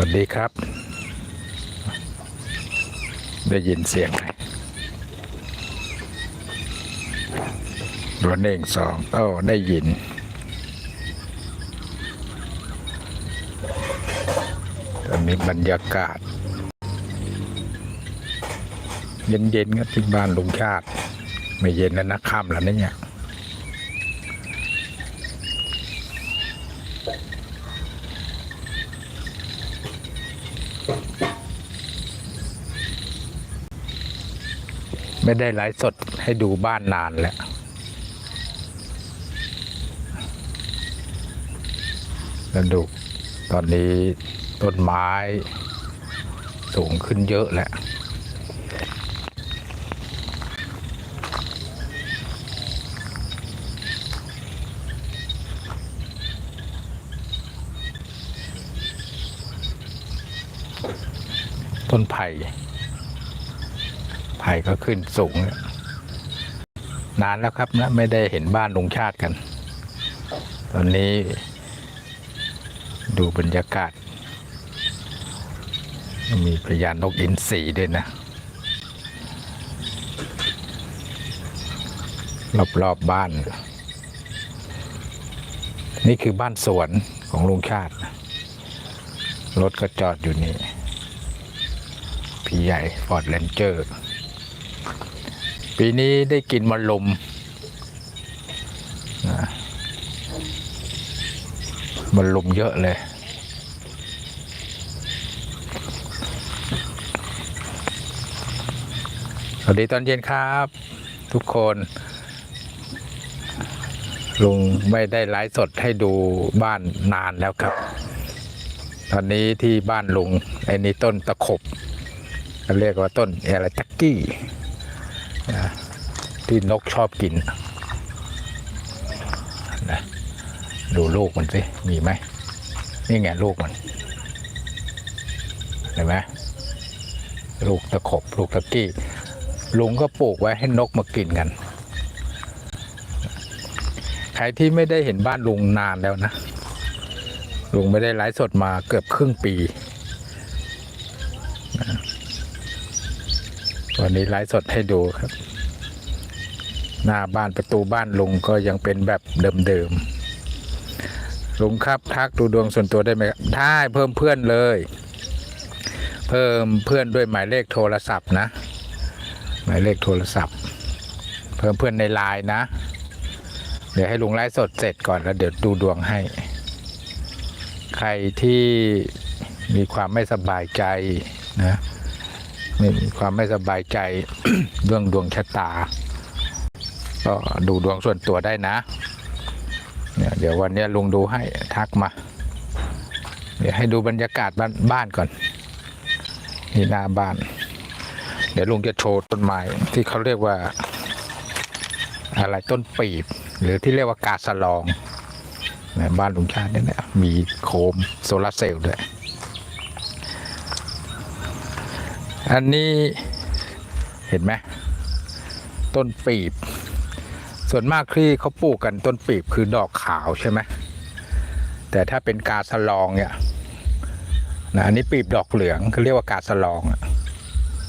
วัสดีครับ ได้ยินเสียงไหมรถเองสองโอ้ได้ยิน ตอนนี้บรรยากาศ เย็นๆครับที่บ้านลุงชาติ ไม่เย็นแล้วนะค่ำแล้วนะเนี่ย ไม่ได้ไลฟ์สดให้ดูบ้านนานแล้วแล้วดูตอนนี้ต้นไม้สูงขึ้นเยอะแล้วต้นไผ่ ไผ่ก็ขึ้นสูง นานแล้วครับนะไม่ได้เห็นบ้านลุงชาติกัน ตอนนี้ดูบรรยากาศ มีพยานนกอินทรีด้วยนะ รอบๆบบ้าน นี่คือบ้านสวนของลุงชาติ รถก็จอดอยู่นี่พี่ใหญ่ฟอร์ดแลนเจอร์ ปีนี้ได้กินมะลมมะลมเยอะเลย สวัสดีตอนเย็นครับ ทุกคน ลุงไม่ได้ไลฟ์สดให้ดูบ้านนานแล้วครับ ตอนนี้ที่บ้านลุงไอ้นี่ต้นตะขบเขาเรียกว่าต้นอะไรจักกี้ นะที่นกชอบกินนะดูลูกมันสิ มีไหม นี่ไงลูกมัน เห็นไหมลูกตะขบ ลูกตะกี้ ลุงก็ปลูกไว้ให้นกมากินกัน ใครที่ไม่ได้เห็นบ้านลุงนานแล้วนะ ลุงไม่ได้ไลฟ์สดมาเกือบครึ่งปี วันนี้ไลฟ์สดให้ดูครับ หน้าบ้านประตูบ้านลุงก็ยังเป็นแบบเดิมๆลุงครับทักดูดวงส่วนตัวได้ไหมครับได้เพิ่มเพื่อนเลย เพิ่มเพื่อนด้วยหมายเลขโทรศัพท์นะ หมายเลขโทรศัพท์ เพิ่มเพื่อนในไลน์นะ เดี๋ยวให้ลุงไลฟ์สดเสร็จก่อนแล้วเดี๋ยวดูดวงให้ ใครที่มีความไม่สบายใจนะ มีความไม่สบายใจเรื่องดวงชะตา ก็ดูดวงส่วนตัวได้นะเนี่ยเดี๋ยววันนี้ลุงดูให้ทักมา เดี๋ยวให้ดูบรรยากาศบ้านบ้านก่อนนี่หน้าบ้าน เดี๋ยวลุงจะโชว์ต้นไม้ที่เขาเรียกว่า อะไรต้นปีบ หรือที่เรียกว่ากาสลอง บ้านลุงชาติเนี่ยนะมีโคมโซลาร์เซลล์ด้วย อันนี้เห็นไหมต้นปีบ ส่วนมากที่เขาปลูกกันต้นปีบคือดอกขาวใช่ไหมแต่ถ้าเป็นกาสลองเนี่ยนะอันนี้ปีบดอกเหลืองเขาเรียกว่ากาสลองอะ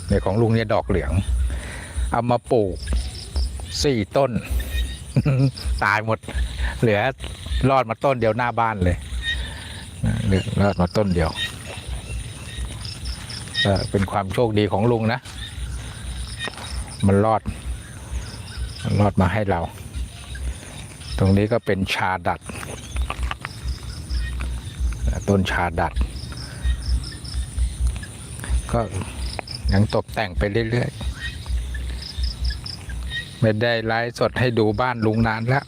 ในของลุงเนี่ยดอกเหลือง เอามาปลูกสี่ต้น ตายหมด เหลือรอดมาต้นเดียวหน้าบ้านเลยเหลือรอดมาต้นเดียว เป็นความโชคดีของลุงนะ มันรอด มันรอดมาให้เรา ตรงนี้ก็เป็นชาดัด ต้นชาดัด ก็ยังตกแต่งไปเรื่อยๆ ไม่ได้ไลฟ์สดให้ดูบ้านลุงนานแล้ว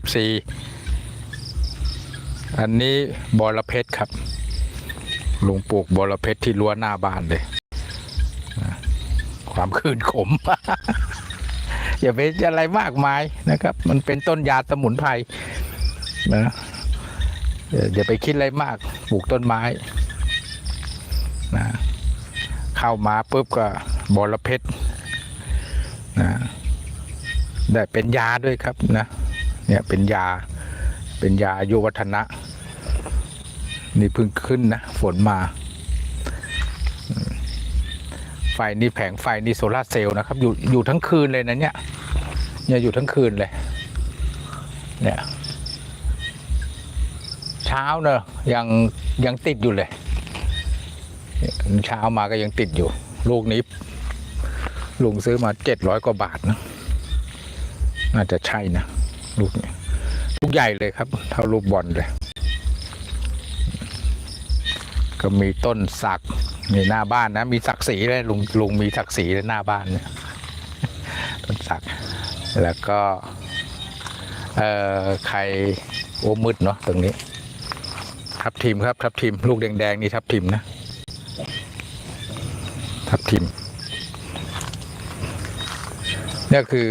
FC อันนี้บอระเพ็ดครับ ลุงปลูกบอระเพ็ดที่รั้วหน้าบ้านเลย ความคืนขม อย่าไปอะไรมากมายนะครับ มันเป็นต้นยาสมุนไพรนะเอ่ออย่าไปคิดอะไรมากปลูกต้นไม้นะเข้ามาปุ๊บก็บอระเพ็ดนะได้เป็นยาด้วยครับนะ เนี่ยเป็นยาเป็นยาอายุวัฒนะ นี่เพิ่งขึ้นนะ ฝนมา ไฟนี่แผงไฟนี่โซลาเซลล์นะครับ อยู่อยู่ทั้งคืนเลยนะเนี่ยเนี่ยอยู่ทั้งคืนเลย เนี่ย เช้าเนอะยังยังติดอยู่เลยเช้ามาก็ยังติดอยู่ ลูกนี้ลุงซื้อมาเจ็ดร้อยกว่าบาทนะน่าจะใช่นะ ลูกนี้ลูกใหญ่เลยครับ เท่าลูกบอลเลย ก็มีต้นสักมีหน้าบ้านนะ มีศักดิ์ศรีเลยลุงลุงมีศักดิ์ศรีเลยหน้าบ้านเนี่ยต้นสักแล้วก็เอ่อใครโอมืดเนาะตรงนี้ ทับทิมครับทับทิม ลูกแดงๆนี่ทับทิมนะ ทับทิมเนี่ยคือ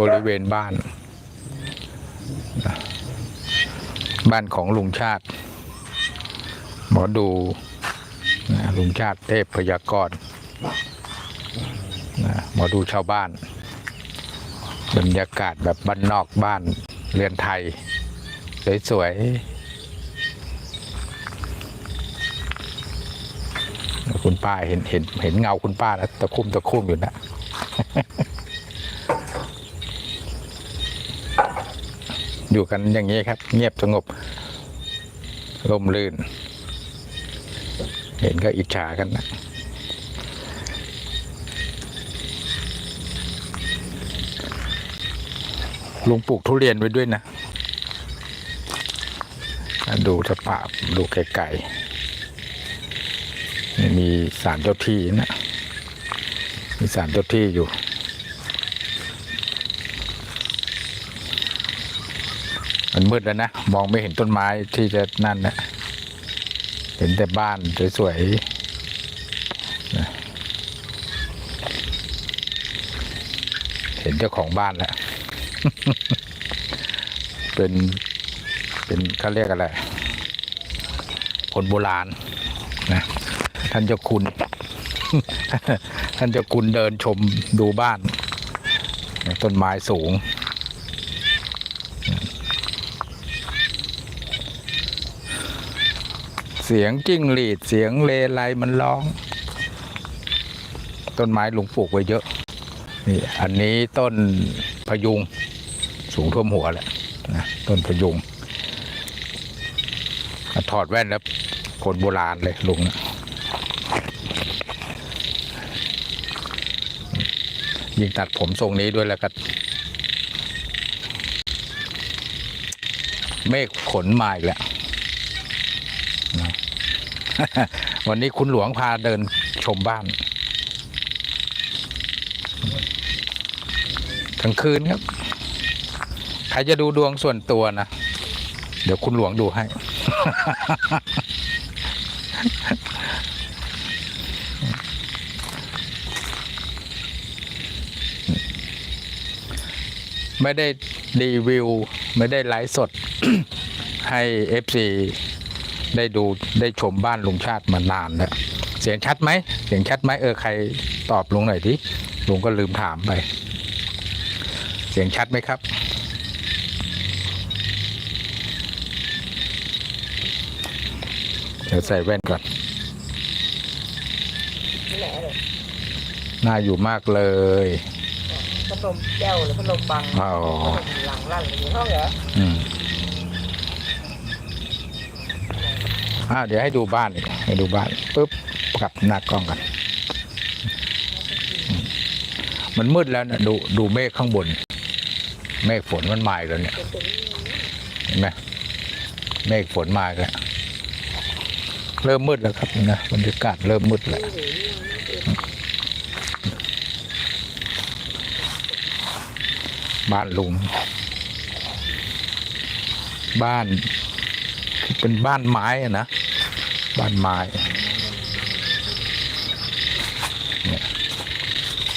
บริเวณบ้าน บ้านของลุงชาติ อดูลุงชาติเทพพยากรณ์นะหมอดูชาวบ้าน บรรยากาศแบบบ้านนอกบ้านเรือนไทย สวยๆคุณป้าเห็นเห็นเห็นเงาคุณป้าแล้วตะคุ่มตะคุ่มอยู่นะอยู่กันอย่างนี้ครับ เงียบสงบร่มรื่น เห็นก็อิจฉากันนะลุงปลูกทุเรียนไว้ด้วยนะ ดูสภาพดูไกลๆมีสารเจ้าที่นะ มีสารเจ้าที่อยู่มันมืดแล้วนะ มองไม่เห็นต้นไม้ที่จะนั่นนะ ห็นแต่บ้านสวยๆนะเห็นเจ้าของบ้านแล้ว เป็นเป็นเขาเรียกอะไร คนโบราณนะ ท่านเจ้าคุณ ท่านเจ้าคุณเดินชมดูบ้าน ต้นไม้สูง สียงจิ้งหรีดเสียงเลไลมันร้อง ต้นไม้ลุงปลูกไว้เยอะนี่อันนี้ต้นพยุงสูงท่วมหัวแหละนะต้นพยุงถอดแว่นแล้วคนโบราณเลยลุงนะยิ่งตัดผมทรงนี้ด้วยแล้วก็เมฆขนมาอีกแล้วนะ วันนี้คุณหลวงพาเดินชมบ้านกลางคืนครับ ใครจะดูดวงส่วนตัวนะ เดี๋ยวคุณหลวงดูให้ ไม่ได้รีวิว ไม่ได้ไลฟ์สดให้ FC ได้ดูได้ชมบ้านลุงชาติมานานแล้วเสียงชัดไหมเสียงชัดไหมเออใครตอบลุงหน่อยดิลุงก็ลืมถามไป เสียงชัดไหมครับ เดี๋ยวใส่แว่นก่อนนี่แหละเลยน่าอยู่มากเลยพัดลมแก้วหรือพัดลมบังอ๋อพัดลมหลังลั่นอยู่ห้องเหรอ อ่าเดี๋ยวให้ดูบ้านอีกให้ดูบ้านปุ๊บกลับหน้ากล้องกัน มันมืดแล้วนะดูดูเมฆข้างบน เมฆฝนมันมาแล้วเนี่ยเห็นไหมเมฆฝนมาแล้วเริ่มมืดแล้วครับนะบรรยากาศเริ่มมืดแล้วบ้านลุงบ้านเป็นบ้านไม้อะนะ บ้านไม้เนี่ย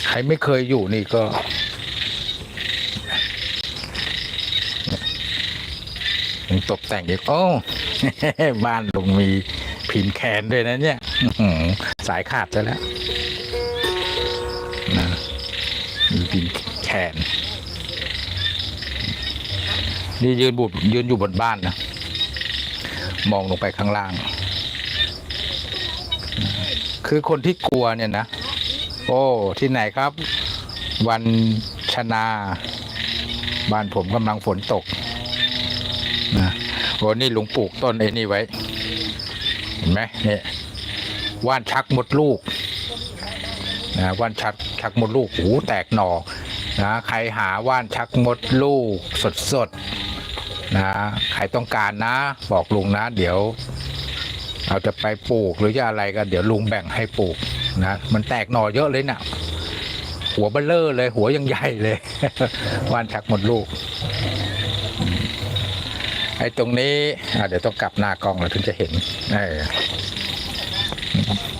ใครไม่เคยอยู่นี่ก็ ยังตกแต่งอีกโอ้บ้านลุงมีพินแคนด้วยนะเนี่ยสายขาดซะแล้วนะมีพินแคนนี่ยืนบุดยืนอยู่บนบ้านนะ มองลงไปข้างล่าง คือคนที่กลัวเนี่ยนะ โอ้ ที่ไหนครับ วันชนา บ้านผมกำลังฝนตกนะโอ้นี่หลุงปลูกต้นไอ้นี่ไว้ เห็นไหมเนี่ยว่านชักมดลูกนะว่านชักชักมดลูกหูแตกหน่อนะใครหาว่านชักมดลูกสดๆนะใครต้องการนะ บอกลุงนะ เดี๋ยว เราจะไปปลูกหรือจะอะไรก็เดี๋ยวลุงแบ่งให้ปลูกนะมันแตกหน่อเยอะเลยนะ่ะ หัวเบลเลอร์เลย หัวยังใหญ่เลย ว่านชักหมดลูกไอ้ตรงนี้เดี๋ยวต้องกลับหน้ากล้องเราถึงจะเห็น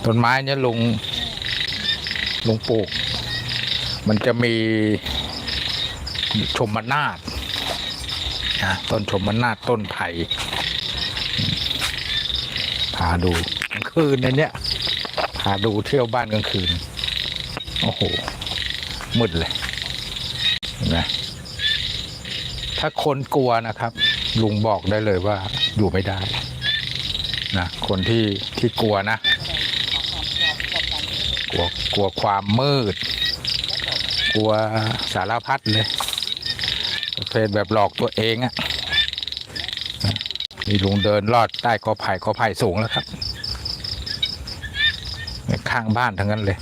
ต้นไม้เนี่ยลุงลุงปลูก มันจะมีชมนาดนะต้นชมนาดต้นไผ่าดูกลางคืนในเนี้ยพาดูเที่ยวบ้านกลางคืน โอ้โห มืดเลยนไหมถ้าคนกลัวนะครับ ลุงบอกได้เลยว่าอยู่ไม่ได้นะคนที่ที่กลัวนะ กลัวกลัวความมืด กลัวสารพัดเลยประเภทแบบหลอกตัวเองอะ นี่ลุงเดินลอดใต้กอไผ่กอไผ่สูงแล้วครับ ข้างบ้านทั้งนั้นเลย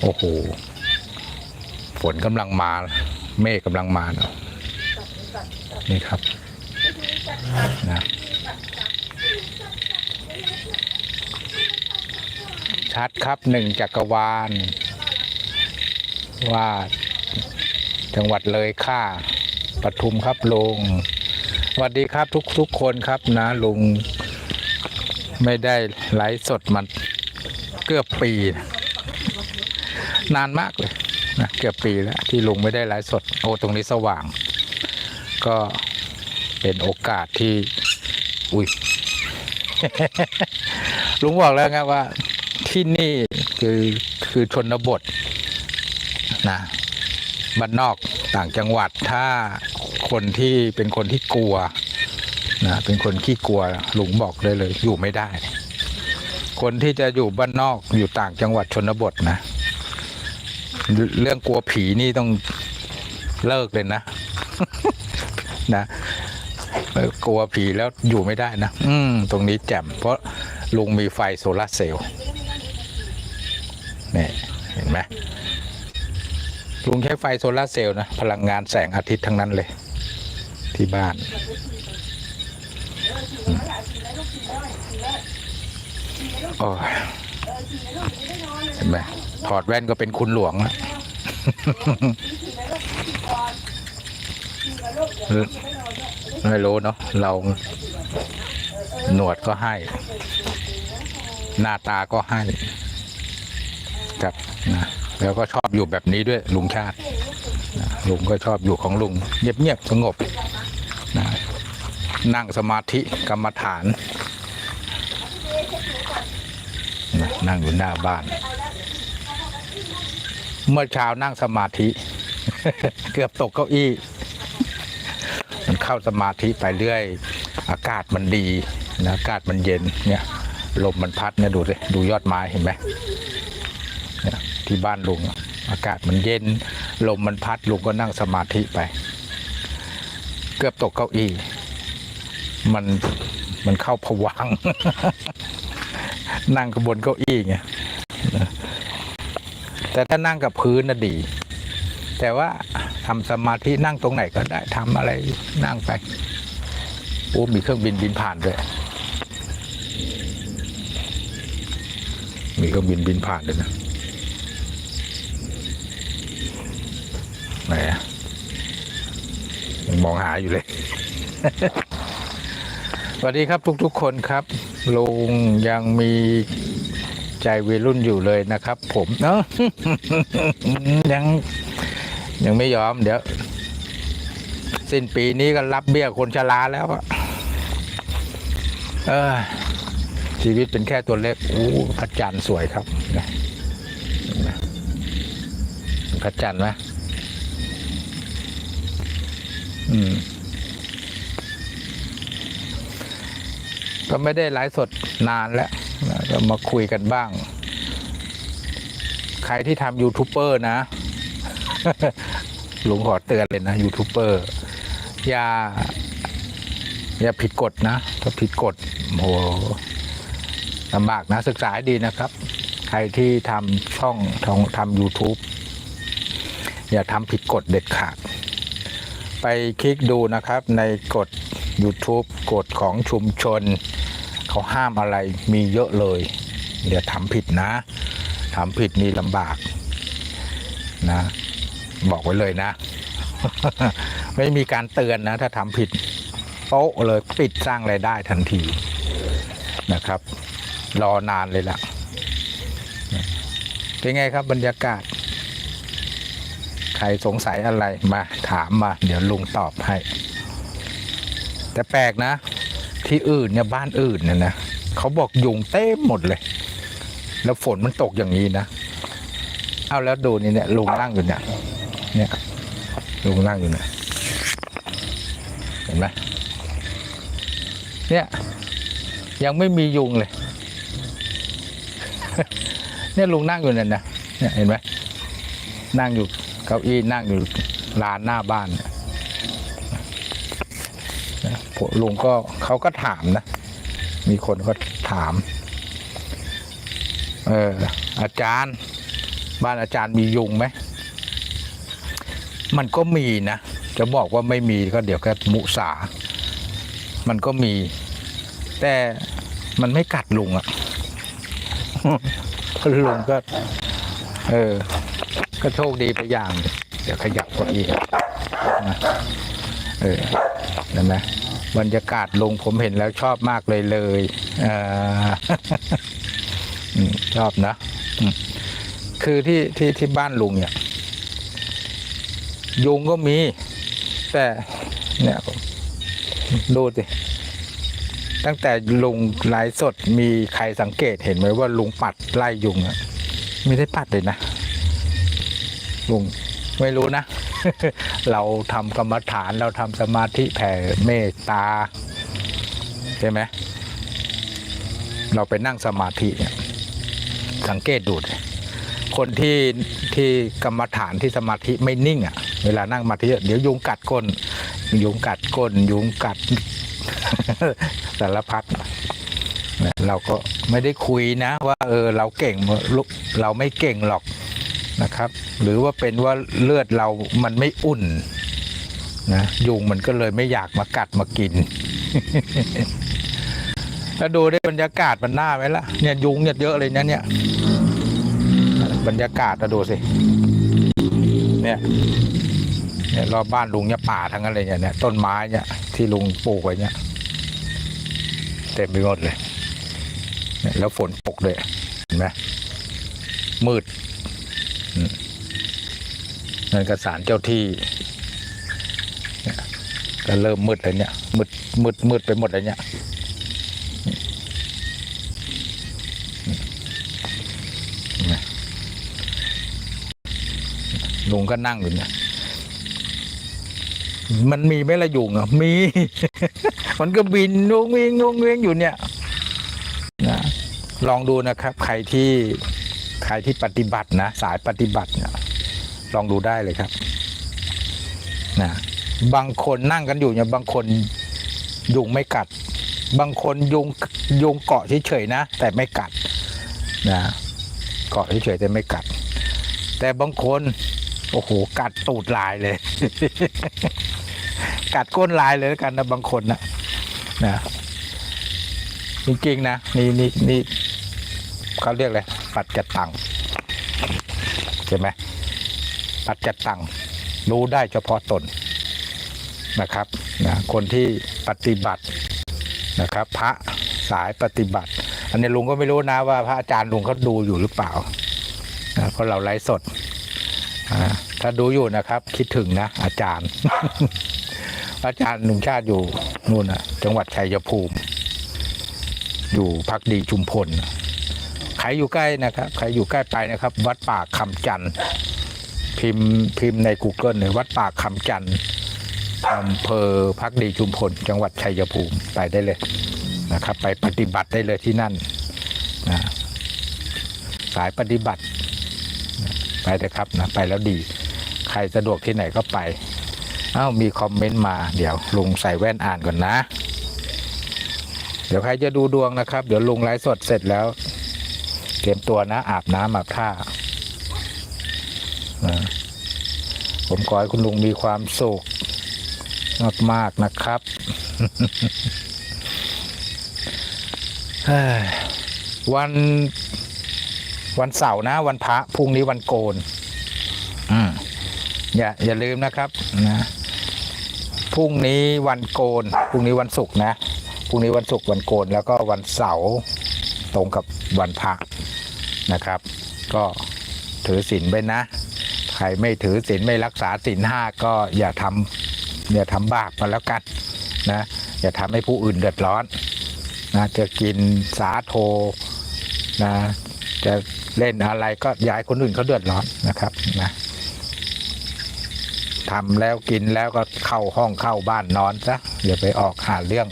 โอ้โห ฝนกำลังมา เมฆกำลังมาเนอะนี่ครับนะ ชัดครับหนึ่งจักรวาล ว่าจังหวัดเลยค่าปทุมครับลุงสวัสดีครับทุกทุกคนครับนะลุง ไม่ได้ไลฟ์สดมันเกือบปีนะนานมากเลยนะเกือบปีแล้วที่ลุงไม่ได้ไลฟ์สดโอ้ตรงนี้สว่าง ก็เป็นโอกาสที่ อุ้ยลุงบอกแล้วไงว่า ที่นี่คือคือชนบทนะบ้านนอกต่างจังหวัดถ้าคนที่เป็นคนที่กลัวนะเป็นคนขี้กลัวลุงบอกเลยเลย อยู่ไม่ได้ คนที่จะอยู่บ้านนอกอยู่ต่างจังหวัดชนบทนะ เรื่องกลัวผีนี่ต้องเลิกเลยนะนะกลัวผีแล้วอยู่ไม่ได้นะ อืม ตรงนี้แจ่มเพราะลุงมีไฟโซลาเซลล์ นี่เห็นไหมลุงใช้ไฟโซลาเซลล์นะ พลังงานแสงอาทิตย์ทั้งนั้นเลย ที่บ้านโอ้ยเห็นไหมถอดแว่นก็เป็นคุณหลวงแล้วไม่รู้เนาะเราหนวดก็ให้ หน้าตาก็ให้ ครับนะแล้วก็ชอบอยู่แบบนี้ด้วยลุงชาตินะลุงก็ชอบอยู่ของลุง เงียบๆสงบนะนั่งสมาธิกรรมฐานนะนั่งอยู่หน้าบ้าน เมื่อเช้านั่งสมาธิ เกือบตกเก้าอี้ มันเข้าสมาธิไปเรื่อย อากาศมันดีนะอากาศมันเย็นเนี่ยลมมันพัดเนี่ยดูสิดูยอดไม้เห็นไหม ที่บ้านลุง อากาศมันเย็น ลมมันพัดลุงก็นั่งสมาธิไป เกือบตกเก้าอี้ มันมันเข้าผวัง นั่งกับบนเก้าอี้ไงแต่ถ้านั่งกับพื้นน่ะดี แต่ว่าทำสมาธินั่งตรงไหนก็ได้ทำอะไรนั่งไปโอ้มีเครื่องบินบินผ่านด้วยมีเครื่องบินบินผ่านด้วยนะ ไหนมองหาอยู่เลย สวัสดีครับทุกๆคนครับ ลุงยังมีใจวัยรุ่นอยู่เลยนะครับ ผมเนาะยังยังไม่ยอมเดี๋ยว สิ้นปีนี้ก็รับเบี้ยคนชราแล้วอะเออชีวิตเป็นแค่ตัวเล็กอู้พระจันทร์สวยครับพระจันทร์ไหม ก็ไม่ได้ไลฟ์สดนานแล้วก็มาคุยกันบ้าง ใครที่ทำยูทูบเบอร์นะหลวงขอเตือนเลยนะยูทูบเบอร์อย่า อย่าผิดกฎนะ ถ้าผิดกฎโหลำบากนะ ศึกษาดีนะครับ ใครที่ทำช่องทองทำ YouTube อย่าทำผิดกฎเด็ดขาด ไปคลิกดูนะครับในกฎ YouTube กฎของชุมชน เขาห้ามอะไรมีเยอะเลยอย่าทำผิดนะทำผิดนี่ลำบากนะ บอกไว้เลยนะ ไม่มีการเตือนนะ ถ้าทำผิดโป๊ะเลยปิดสร้างรายได้ทันทีนะครับ รอนานเลยล่ะเป็นไงครับบรรยากาศ ใครสงสัยอะไรมาถามมา เดี๋ยวลุงตอบให้ แต่แปลกนะ ที่อื่นเนี่ยบ้านอื่นเนี่ยนะเขาบอกยุงเต็มหมดเลย แล้วฝนมันตกอย่างนี้นะเอาแล้วดูนี่เนี่ยลุงนั่งอยู่เนี่ยเนี่ยลุงนั่งอยู่เนี่ยเห็นไหมเนี่ยยังไม่มียุงเลย เนี่ยลุงนั่งอยู่เนี่ยนะเนี่ยเห็นไหมนั่งอยู่ เก้าอี้นั่งอยู่ลานหน้าบ้านลุงก็เขาก็ถามนะ มีคนก็ถาม เอออาจารย์ บ้านอาจารย์มียุงไหม มันก็มีนะ จะบอกว่าไม่มีก็เดี๋ยวก็มุสา มันก็มี แต่มันไม่กัดลุงอะลุงก็ เออ ก็โชคดีไปอย่าง เดี๋ยวขยับกว่าอีกนะเออเห็นไหมบรรยากาศลุงผมเห็นแล้วชอบมากเลยเลยอชอบนะ คือที่ที่ที่บ้านลุงเนี่ย ยุงก็มี แต่เนี่ยดูสิตั้งแต่ลุงไลฟ์สดมีใครสังเกตเห็นไหมว่าลุงปัดไล่ยุงอะไม่ได้ปัดเลยนะ ลุงไม่รู้นะ เราทำกรรมฐานเราทำสมาธิแผ่เมตตา ใช่ไหมเราไปนั่งสมาธิเนี่ยสังเกตดูดิคนที่ที่กรรมฐานที่สมาธิไม่นิ่งอะ เวลานั่งสมาธิเดี๋ยวยุงกัดก้น ยุงกัดก้น ยุงกัดสารพัดเนี่ยเราก็ไม่ได้คุยนะ ว่า เออ เราเก่งลุเราไม่เก่งหรอก นะครับ หรือว่าเป็นว่าเลือดเรามันไม่อุ่นนะยุงมันก็เลยไม่อยากมากัดมากิน แล้วดูได้บรรยากาศมันน่าไหมล่ะเนี่ยยุงเนี่ยเยอะเลยนะเนี่ยบรรยากาศนะดูสิเนี่ยเนี่ยรอบบ้านลุงเนี่ยป่าทั้งนั้นเลยเนี่ยเนี่ยต้นไม้เนี่ยที่ลุงปลูกไว้เนี่ยเต็มไปหมดเลย แล้วฝนตกเลยเห็นไหมมืด นั่นก็สารเจ้าที่ก็เริ่มมืดเลยเนี่ยมืดมืดมืดไปหมดเลยเนี่ยลุงก็นั่งอยู่เนี่ย มันมีไหมละยุงอะ มี มันก็บินงวงเวงงวงเวงอยู่เนี่ยนะลองดูนะครับ ใครที่ รที่ปฏิบัตินะ สายปฏิบัติเนี่ยลองดูได้เลยครับนะบางคนนั่งกันอยู่เนี่ยบางคนยุงไม่กัด บางคนยุงยุงเกาะเฉยๆนะ แต่ไม่กัดนะเกาะเฉยๆแต่ไม่กัด แต่บางคนโอ้โหกัดตูดลายเลย กัดก้นลายเลยแล้วกันนะบางคนนะนะจริงๆนะนี่นี่นี่เขาเรียกอะไร ปัดจัดตังใช่ไหมปัดจัดตังรู้ได้เฉพาะตนนะครับนะคนที่ปฏิบัตินะครับ พระสายปฏิบัติ อันนี้ลุงก็ไม่รู้นะว่าพระอาจารย์ลุงเขาดูอยู่หรือเปล่านะเพราะเราไลฟ์สดถ้าดูอยู่นะครับ คิดถึงนะ อาจารย์ อาจารย์หนุ่มชาติอยู่นู่นนะจังหวัดชัยภูมิ อยู่พักดีชุมพล ใครอยู่ใกล้นะครับใครอยู่ใกล้ไปนะครับ วัดป่าคำจันทร์พิมพ์พิมพ์ใน Google เลยวัดป่าคำจันทร์อำเภอพักดีชุมพล จังหวัดชัยภูมิไปได้เลยนะครับ ไปปฏิบัติได้เลยที่นั่นนะสายปฏิบัติไปเถอะครับนะไปแล้วดี ใครสะดวกที่ไหนก็ไปเอ้ามีคอมเมนต์มาเดี๋ยวลุงใส่แว่นอ่านก่อนนะ เดี๋ยวใครจะดูดวงนะครับ เดี๋ยวลุงไลฟ์สดเสร็จแล้ว เตรียมตัวนะ อาบน้ำอาบท่าผมขอให้คุณลุงมีความสุขมาก ๆ นะครับวันวันเสาร์นะ วันพระพรุ่งนี้วันโกนอืมอย่าอย่าลืมนะครับนะพรุ่งนี้วันโกนพรุ่งนี้วันศุกร์นะพรุ่งนี้วันศุกร์วันโกนแล้วก็วันเสาร์ตรงกับวันพระ นะครับ ก็ถือศีลไปนะ ใครไม่ถือศีลไม่รักษาศีลห้าก็อย่าทำอย่าทำบาปมาแล้วกันนะอย่าทำให้ผู้อื่นเดือดร้อนนะจะกินสาโทนะจะเล่นอะไรก็ย่าให้คนอื่นเขาเดือดร้อนนะครับนะทำแล้วกินแล้วก็เข้าห้องเข้าบ้านนอนซะอย่าไปออกหาเรื่อง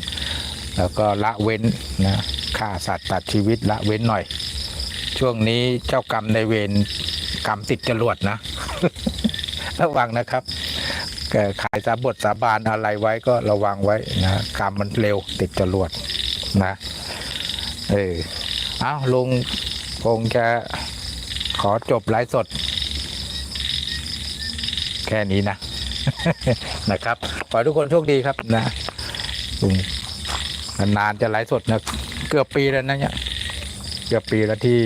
แล้วก็ละเว้นนะฆ่าสัตว์ตัดชีวิตละเว้นหน่อย ช่วงนี้เจ้ากรรมในเวรกรรมติดจรวดนะ ระวังนะครับแกขายสาบทสาบานอะไรไว้ก็ระวังไว้นะกรรมมันเร็วติดจรวดนะเออเอาลุงคงจะขอจบไลฟ์สด แค่นี้นะ นะครับ ขอให้ทุกคนโชคดีครับนะลุงนานจะไลฟ์สดนะ เกือบปีแล้วนะเนี่ย เกือบปีแล้วที่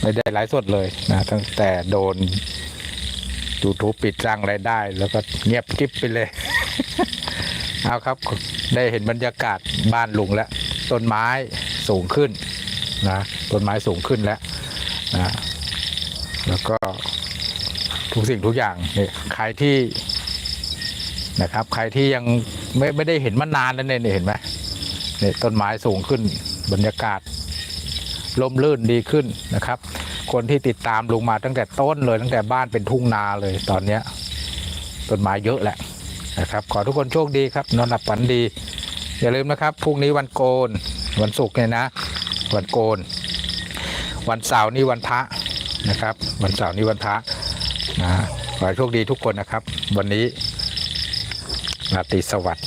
ไม่ได้ไลฟ์สดเลยนะตั้งแต่โดน YouTube ปิดสร้างรายได้ แล้วก็เงียบกริบไปเลย เอาครับได้เห็นบรรยากาศบ้านลุงแล้วต้นไม้สูงขึ้นนะต้นไม้สูงขึ้นแล้วนะแล้วก็ทุกสิ่งทุกอย่างเนี่ยใครที่นะครับ ใครที่ยังไม่ไม่ได้เห็นมานานแล้วเนี่ยเห็นไหมเนี่ยต้นไม้สูงขึ้นบรรยากาศ ลมลื่นดีขึ้นนะครับ คนที่ติดตามลุงมาตั้งแต่ต้นเลยตั้งแต่บ้านเป็นทุ่งนาเลยตอนเนี้ยต้นไม้เยอะแหละนะครับ ขอทุกคนโชคดีครับ นอนหลับฝันดี อย่าลืมนะครับพรุ่งนี้วันโกน วันศุกร์เนี่ยนะ วันโกน วันเสาร์นี่วันพระนะครับ วันเสาร์นี่วันพระนะขอให้โชคดีทุกคนนะครับ วันนี้ราตรีสวัสดิ์